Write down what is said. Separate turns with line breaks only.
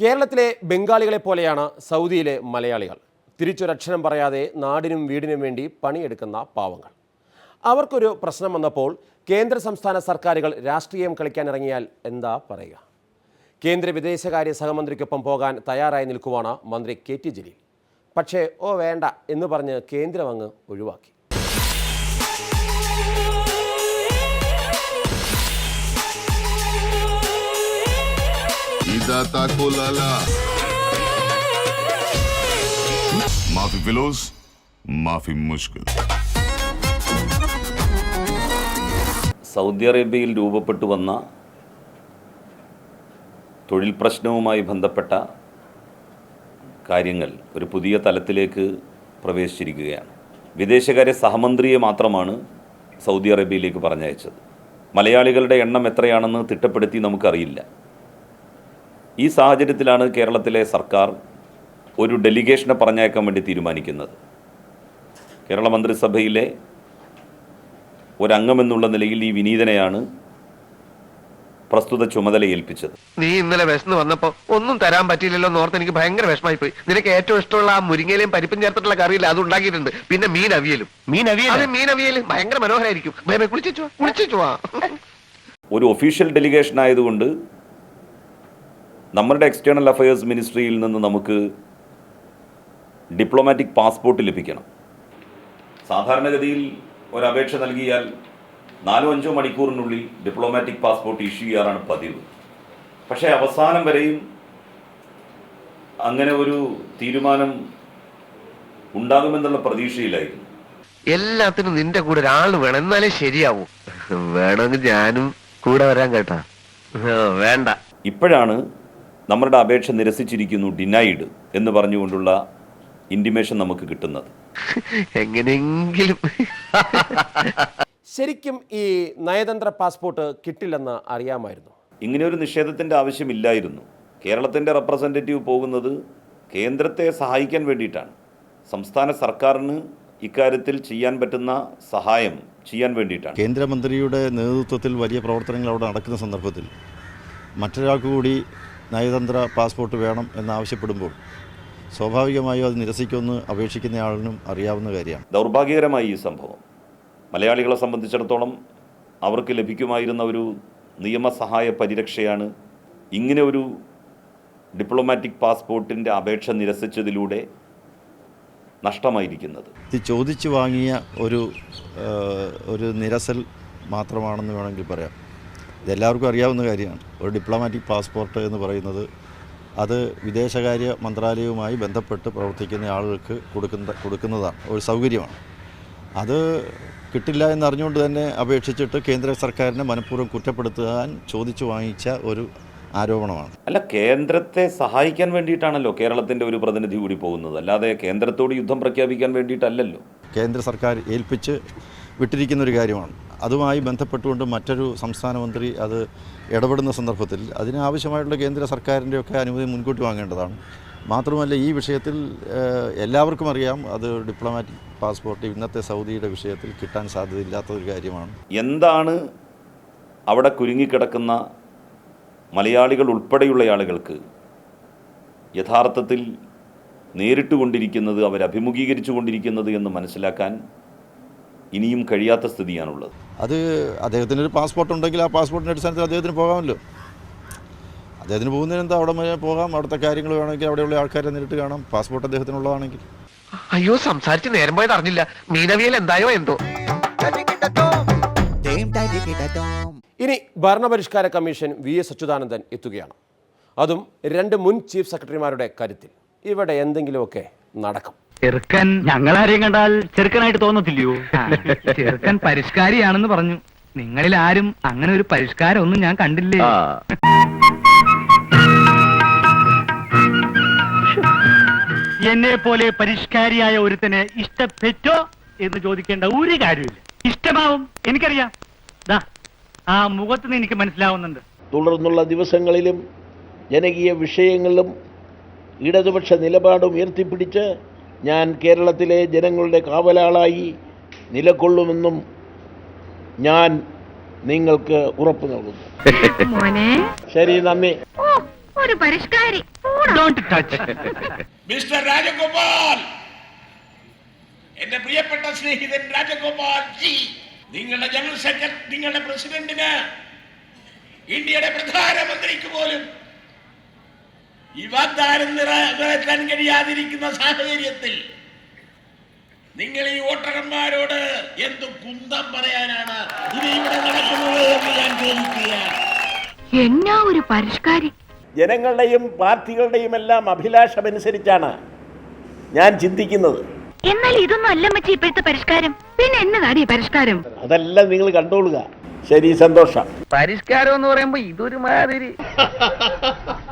കേരളത്തിലെ ബംഗാളികളെ പോലെയാണ് സൗദിയിലെ മലയാളികൾ. തിരിച്ചൊരക്ഷരം പറയാതെ നാടിനും വീടിനും വേണ്ടി പണിയെടുക്കുന്ന പാവങ്ങൾ. അവർക്കൊരു പ്രശ്നം വന്നപ്പോൾ കേന്ദ്ര സംസ്ഥാന സർക്കാരുകൾ രാഷ്ട്രീയം കളിക്കാനിറങ്ങിയാൽ എന്താ പറയുക? കേന്ദ്ര വിദേശകാര്യ സഹമന്ത്രിക്കൊപ്പം പോകാൻ തയ്യാറായി നിൽക്കുവാണ് മന്ത്രി കെ ടി ജലീൽ. പക്ഷേ ഓ വേണ്ട എന്ന് പറഞ്ഞ് കേന്ദ്രം അങ്ങ് ഒഴിവാക്കി.
Ida Taco Lala. माफी फिलोज माफी मुश्किल
സൗദി അറേബ്യയിൽ രൂപപ്പെട്ടു വന്ന തൊഴിൽ പ്രശ്നവുമായി ബന്ധപ്പെട്ട കാര്യങ്ങൾ ഒരു പുതിയ തലത്തിലേക്ക് പ്രവേശിച്ചിരിക്കുകയാണ് വിദേശകാര്യ സഹമന്ത്രിയെ മാത്രമാണ് സൗദി അറേബ്യയിലേക്ക് പറഞ്ഞയച്ചത് മലയാളികളുടെ എണ്ണം എത്രയാണെന്ന് തിട്ടപ്പെടുത്തി നമുക്കറിയില്ല ഈ സാഹചര്യത്തിലാണ് കേരളത്തിലെ സർക്കാർ ഒരു ഡെലിഗേഷനെ പറഞ്ഞയക്കാൻ വേണ്ടി തീരുമാനിക്കുന്നത്. കേരള മന്ത്രിസഭയിലെ ഒരംഗമെന്നുള്ള നിലയിൽ ഈ വിനീതനെയാണ് പ്രസ്തുത ചുമതല ഏൽപ്പിച്ചത്
നീ ഇന്നലെ വിശന്ന് വന്നപ്പോ ഒന്നും തരാൻ പറ്റിയില്ലല്ലോ എന്ന് ഓർത്ത് എനിക്ക് ഭയങ്കര വിഷമായി പോയി നിനക്ക് ഏറ്റവും ഇഷ്ടമുള്ള ആ മുരിങ്ങയിലും പരിപ്പും ചേർത്തിട്ടുള്ള കറിയില്ല അത് ഉണ്ടാക്കിയിട്ടുണ്ട്. പിന്നെ മീൻ അവിയലും. മീൻ അവിയലും? അതെ മീൻ അവിയലും. ഭയങ്കര മനോഹരായിരിക്കും. ബേബേ കുളിച്ചു കുളിച്ചു
ഒരു ഒഫീഷ്യൽ ഡെലിഗേഷൻ ആയതുകൊണ്ട് നമ്മുടെ എക്സ്റ്റേണൽ അഫയേഴ്സ് മിനിസ്ട്രിയിൽ നിന്ന് നമുക്ക് ഡിപ്ലോമാറ്റിക് പാസ്പോർട്ട് ലഭിക്കണം. സാധാരണഗതിയിൽ ഒരപേക്ഷ അപേക്ഷ നൽകിയാൽ നാലോ അഞ്ചോ മണിക്കൂറിനുള്ളിൽ ഡിപ്ലോമാറ്റിക് പാസ്പോർട്ട് ഇഷ്യൂ ചെയ്യാറാണ് പതിവ്. പക്ഷേ അവസാനം വരെയും അങ്ങനെ ഒരു തീരുമാനം ഉണ്ടാകുമെന്നുള്ള പ്രതീക്ഷയിലായിരുന്നു.
എല്ലാത്തിനും നിന്റെ കൂടെ ഒരാൾ വേണം. എന്നാലേ ശരിയാവും. വേണമെങ്കിൽ ഞാനും കൂടെ വരാൻ കേട്ടാ. വേണ്ട.
ഇപ്പോഴാണ് നമ്മുടെ അപേക്ഷ നിരസിച്ചിരിക്കുന്നു ഡിനൈഡ് എന്ന് പറഞ്ഞുകൊണ്ടുള്ള ഇന്റിമേഷൻ നമുക്ക് കിട്ടുന്നത്.
എങ്ങനെയെങ്കിലും.
ശരിക്കും ഈ നയതന്ത്ര പാസ്പോർട്ട് കിട്ടില്ലെന്ന് അറിയാമായിരുന്നു.
ഇങ്ങനെ ഒരു നിഷേധത്തിന്റെ ആവശ്യമില്ലായിരുന്നു. കേരളത്തിന്റെ റെപ്രസെന്റേറ്റീവ് പോകുന്നത് കേന്ദ്രത്തെ സഹായിക്കാൻ വേണ്ടിയിട്ടാണ്. സംസ്ഥാന സർക്കാരിന് ഇക്കാര്യത്തിൽ ചെയ്യാൻ പറ്റുന്ന സഹായം ചെയ്യാൻ വേണ്ടിയിട്ടാണ്.
കേന്ദ്രമന്ത്രിയുടെ നേതൃത്വത്തിൽ വലിയ പ്രവർത്തനങ്ങൾ അവിടെ നടക്കുന്ന സന്ദർഭത്തിൽ മറ്റൊരാൾക്ക് കൂടി നയതന്ത്ര പാസ്പോർട്ട് വേണം എന്നാവശ്യപ്പെടുമ്പോൾ സ്വാഭാവികമായും അത് നിരസിക്കുമെന്ന് അപേക്ഷിക്കുന്നയാളിനും അറിയാവുന്ന കാര്യമാണ്.
ദൗർഭാഗ്യകരമായി ഈ സംഭവം. മലയാളികളെ സംബന്ധിച്ചിടത്തോളം അവർക്ക് ലഭിക്കുമായിരുന്ന ഒരു നിയമസഹായ പരിരക്ഷയാണ് ഇങ്ങനെ ഒരു ഡിപ്ലോമാറ്റിക് പാസ്പോർട്ടിന്റെ അപേക്ഷ നിരസിച്ചതിലൂടെ നഷ്ടമായിരിക്കുന്നത്.
ഇത് ചോദിച്ചു വാങ്ങിയ ഒരു ഒരു നിരസൽ മാത്രമാണെന്ന് വേണമെങ്കിൽ പറയാം. ഇതെല്ലാവർക്കും അറിയാവുന്ന കാര്യമാണ്. ഒരു ഡിപ്ലോമാറ്റിക് പാസ്പോർട്ട് എന്ന് പറയുന്നത് അത് വിദേശകാര്യ മന്ത്രാലയവുമായി ബന്ധപ്പെട്ട് പ്രവർത്തിക്കുന്ന ആളുകൾക്ക് കൊടുക്കുന്ന കൊടുക്കുന്നതാണ്. ഒരു സൗകര്യമാണ്. അത് കിട്ടില്ല എന്നറിഞ്ഞുകൊണ്ട് തന്നെ അപേക്ഷിച്ചിട്ട് കേന്ദ്ര സർക്കാരിനെ മനഃപൂർവം കുറ്റപ്പെടുത്താൻ ചോദിച്ചു വാങ്ങിച്ച ഒരു ആരോപണമാണ്.
അല്ല കേന്ദ്രത്തെ സഹായിക്കാൻ വേണ്ടിയിട്ടാണല്ലോ കേരളത്തിന്റെ ഒരു പ്രതിനിധി കൂടി പോകുന്നത്. അല്ലാതെ കേന്ദ്രത്തോട് യുദ്ധം പ്രഖ്യാപിക്കാൻ വേണ്ടിയിട്ടല്ലല്ലോ.
കേന്ദ്ര സർക്കാർ ഏൽപ്പിച്ച് വിട്ടിരിക്കുന്ന ഒരു കാര്യമാണ്. അതുമായി ബന്ധപ്പെട്ടുകൊണ്ട് മറ്റൊരു സംസ്ഥാന മന്ത്രി അത് ഇടപെടുന്ന സന്ദർഭത്തിൽ അതിനാവശ്യമായിട്ടുള്ള കേന്ദ്ര സർക്കാരിന്റെയൊക്കെ അനുമതി മുൻകൂട്ടി വാങ്ങേണ്ടതാണ്. മാത്രമല്ല ഈ വിഷയത്തിൽ എല്ലാവർക്കും അറിയാം അത് ഡിപ്ലോമാറ്റിക് പാസ്പോർട്ട് ഇന്നത്തെ സൗദിയുടെ വിഷയത്തിൽ കിട്ടാൻ സാധ്യതയില്ലാത്ത ഒരു കാര്യമാണ്.
എന്താണ് അവിടെ കുരുങ്ങിക്കിടക്കുന്ന മലയാളികൾ ഉൾപ്പെടെയുള്ള ആളുകൾക്ക് യഥാർത്ഥത്തിൽ നേരിട്ടുകൊണ്ടിരിക്കുന്നത് അവരഭിമുഖീകരിച്ചു കൊണ്ടിരിക്കുന്നത് എന്ന് മനസ്സിലാക്കാൻ ഇനിയും കഴിയാത്ത സ്ഥിതിയാണുള്ളത്.
അത് അദ്ദേഹത്തിന് ഒരു പാസ്പോർട്ട് ഉണ്ടെങ്കിൽ ആ പാസ്പോർട്ടിന്റെ അടിസ്ഥാനത്തിൽ അദ്ദേഹത്തിന് പോകാമല്ലോ. അദ്ദേഹത്തിന് പോകുന്നതിന് എന്താ അവിടെ വരെ പോകാം? അവിടുത്തെ കാര്യങ്ങൾ വേണമെങ്കിൽ അവിടെയുള്ള ആൾക്കാരെ നേരിട്ട് കാണാം. പാസ്പോർട്ട് അദ്ദേഹത്തിനുള്ളതാണെങ്കിൽ.
അയ്യോ സംസാരിച്ച് നേരം പോയത് അറിഞ്ഞില്ല. മീനവിയൽ എന്തായോ എന്തോ.
ഇനി ഭരണപരിഷ്കാര കമ്മീഷൻ വി എസ് അച്യുതാനന്ദൻ എത്തുകയാണ്. അതും രണ്ട് മുൻ ചീഫ് സെക്രട്ടറിമാരുടെ കരുത്തിൽ ഇവിടെ എന്തെങ്കിലുമൊക്കെ നടക്കും.
ചെറുക്കൻ ഞങ്ങളാരെയും കണ്ടാൽ ചെറുക്കനായിട്ട് തോന്നത്തില്ലയോ? ചെറുക്കൻ പരിഷ്കാരിയാണെന്ന് പറഞ്ഞു. നിങ്ങളിൽ ആരും അങ്ങനെ ഒരു പരിഷ്കാരം ഒന്നും ഞാൻ കണ്ടില്ലേ? എന്നെ പോലെ പരിഷ്കാരിയായ ഒരുത്തനെ ഇഷ്ടപ്പെട്ടോ എന്ന് ചോദിക്കേണ്ട ഒരു കാര്യമില്ല. ഇഷ്ടമാവും എനിക്കറിയാം. ദാ ആ മുഖത്ത് നിന്ന് എനിക്ക് മനസ്സിലാവുന്നുണ്ട്.
തുടർന്നുള്ള ദിവസങ്ങളിലും ജനകീയ വിഷയങ്ങളിലും ഇടതുപക്ഷ നിലപാട് ഉയർത്തിപ്പിടിച്ച് ഞാൻ കേരളത്തിലെ ജനങ്ങളുടെ കാവലാളായി നിലകൊള്ളുമെന്നും ഞാൻ നിങ്ങൾക്ക് ഉറപ്പ് നൽകുന്നു.
മോനെ.
ശരി നന്ദി.
ഒരു പരിഷ്കാരി.
Don't touch
mister Rajagopal. എന്റെ പ്രിയപ്പെട്ട സ്നേഹിതൻ രാജഗോപാൽ ജി നിങ്ങളുടെ ജനറൽ സെക്രട്ടറി നിങ്ങളുടെ പ്രസിഡന്റിന് ഇന്ത്യയുടെ പ്രധാനമന്ത്രിക്ക് പോലും ഈ വാഗ്ദാനം നിറ- നിറവേറ്റാൻ കഴിയാതിരിക്കുന്ന സാഹചര്യത്തിൽ നിങ്ങൾ ഈ വോട്ടർമാരോട് എന്ത് കുന്തം പറയാനാണ് ഇത് ഇവിടെ നടക്കുന്നത് എന്ന് ഞാൻ ചോദിക്കുക
എന്നാ ഒരു പരിഷ്കാരി?
ജനങ്ങളുടെയും പാർട്ടികളുടെയും എല്ലാം അഭിലാഷമനുസരിച്ചാണ് ഞാൻ ചിന്തിക്കുന്നത്.
എന്നാൽ ഇതൊന്നും അല്ല മച്ചി ഇപ്പോഴത്തെ പരിഷ്കാരം. പിന്നെ എന്നതാണ് ഈ പരിഷ്കാരം?
അതെല്ലാം നിങ്ങൾ കണ്ടോളുക. ശരി സന്തോഷം.
പരിഷ്കാരം എന്ന് പറയുമ്പോ ഇതൊരു മാതിരി.